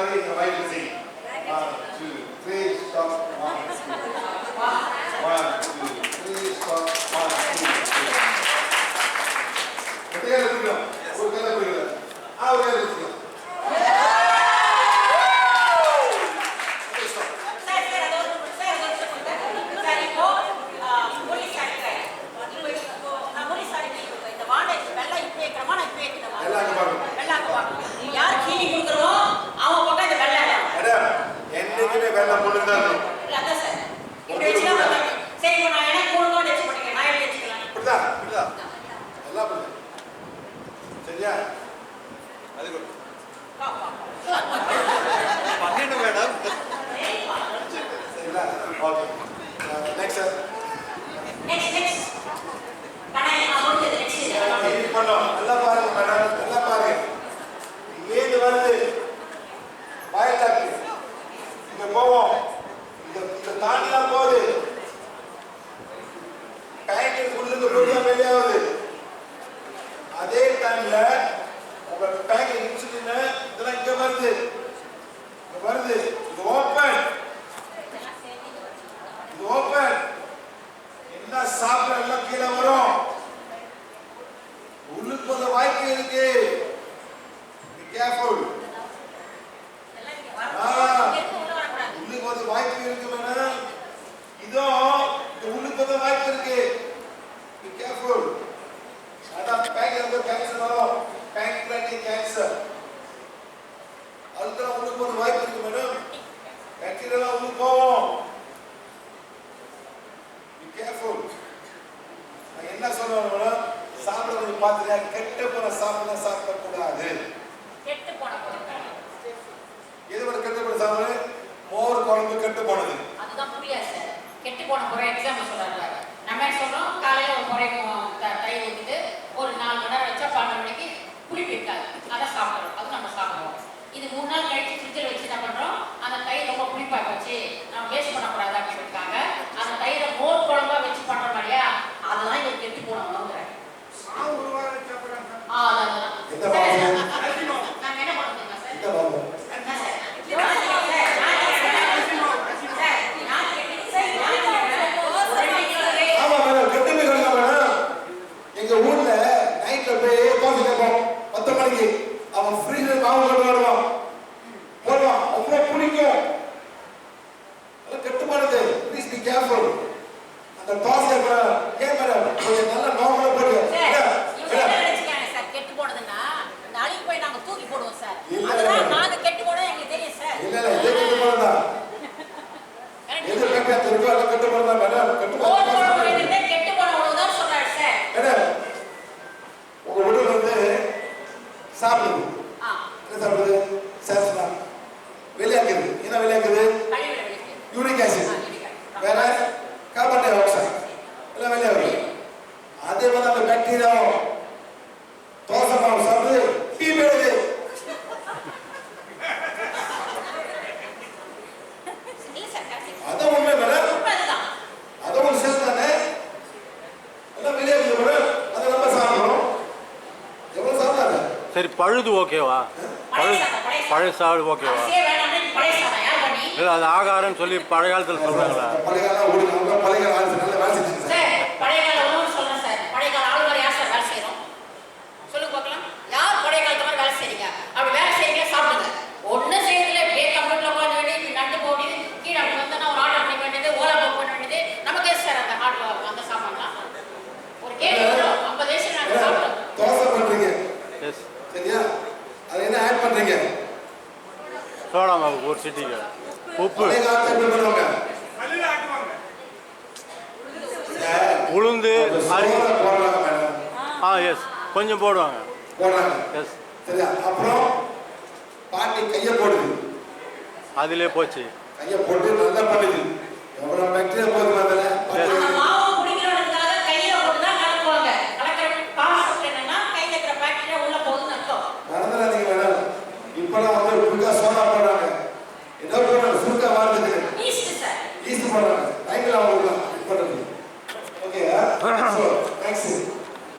மாதிரி இந்த வாய்ப்பு செய்யும் போகும் இதை தாண்டி தான் போகுது பேக்கெட் உள்ளுக்கு போய் வெளியாகுது அதே டைம்ல உங்க பேக்கெட் இன்சுலின் இதெல்லாம் இங்க வருது. வருது. போன முறை எக்ஸாம்பிள் சொல்கிறாங்க நம்ம என்ன காலையில காலையில் ஒரு முறை எது கட்டியாத்து இருக்கோ அதை கட்டு பண்ணலாம் மேடம்? கட்டு உடல் வந்து சாப்பிடுது. என்ன சாப்பிடுது? சேசனா வெளியாக்குது. என்ன வெளியாக்குது? Uric acid. வேற? Carbon dioxide. எல்லாம் வெளியாகுது. அதே மாதிரி அந்த பாக்டீரியாவும் சரி பழுது ஓகேவா? பழுது பழசாடு ஓகேவா? இல்லை அது ஆகாரம்னு சொல்லி பழைய காலத்தில் சொல்கிறாங்களா பண்ணுறீங்க சோடா மாவு ஒரு சிட்டிக்கு. உப்பு. உளுந்து அரி ஆ எஸ் கொஞ்சம் போடுவாங்க. போடுறாங்க. எஸ் சரியா? அப்புறம் பாட்டி கையை போடுது. அதிலே போச்சு. கையை போட்டு நல்லா பண்ணுது. எவ்வளோ பாக்டீரியா போகுது அதில்